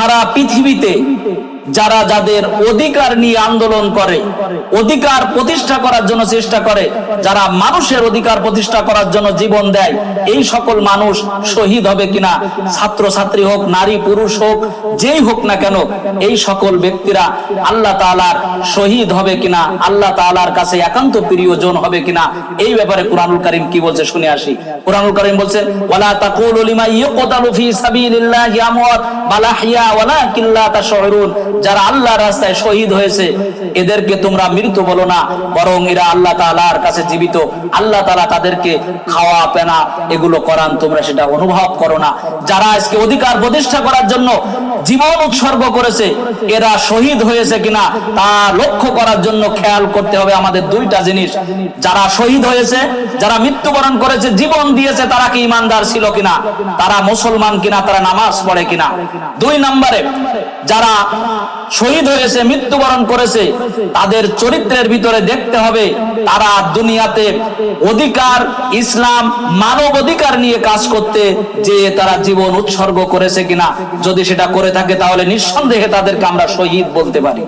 সারা পৃথিবীতে যারা যাদের অধিকার নিয়ে আন্দোলন করে, অধিকার প্রতিষ্ঠা করার জন্য চেষ্টা করে, যারা মানুষের অধিকার প্রতিষ্ঠা করার জন্য জীবন দেয়, এই সকল মানুষ শহীদ হবে কিনা ছাত্র ছাত্রী হোক, নারী, পুরুষ হোক, যেই হোক না কেন, এই সকল ব্যক্তিরা আল্লাহ তাআলার শহীদ হবে কিনা, আল্লাহ তাআলার কাছে একান্ত প্রিয়জন হবে কিনা, এই ব্যাপারে কোরআনুল কারীম কি বলছে শুনে আসি। কোরআনুল কারীম বলছে, ওয়ালা তাকুলু লিমা ইউকতালু ফি সাবিলিল্লাহি আমওয়াত, বাল আহইয়া ওয়ালাকিন লা তাশউরুন। যারা আল্লাহ রাস্তায় শহীদ হয়েছে, এদেরকে তোমরা মৃত বলো না, বরং এরা আল্লাহ তালার কাছে জীবিত। আল্লাহ তালা তাদেরকে খাওয়া, পেনা এগুলো করান, তোমরা সেটা অনুভব করো না। যারা আজকে অধিকার প্রতিষ্ঠা করার জন্য জীবন উৎসর্গ করেছে। এরা শহীদ হয়েছে কিনা তা লক্ষ্য করার জন্য খেয়াল করতে হবে আমাদের দুইটা জিনিস। যারা শহীদ হয়েছে, যারা মৃত্যুবরণ করেছে, জীবন দিয়েছে, তারা কি ইমানদার ছিল কিনা? তারা মুসলমান কিনা? তারা নামাজ পড়ে কিনা? দুই নম্বরে, যারা শহীদ হয়েছে, মৃত্যুবরণ করেছে, তাদের চরিত্রের ভিতরে দেখতে হবে, তারা দুনিয়াতে অধিকার, ইসলাম, মানব অধিকার নিয়ে কাজ করতে যে তারা জীবন উৎসর্গ করেছে কিনা। যদি সেটা করে থাকে তাহলে নিঃসন্দেহে তাদেরকে আমরা শহীদ বলতে পারি।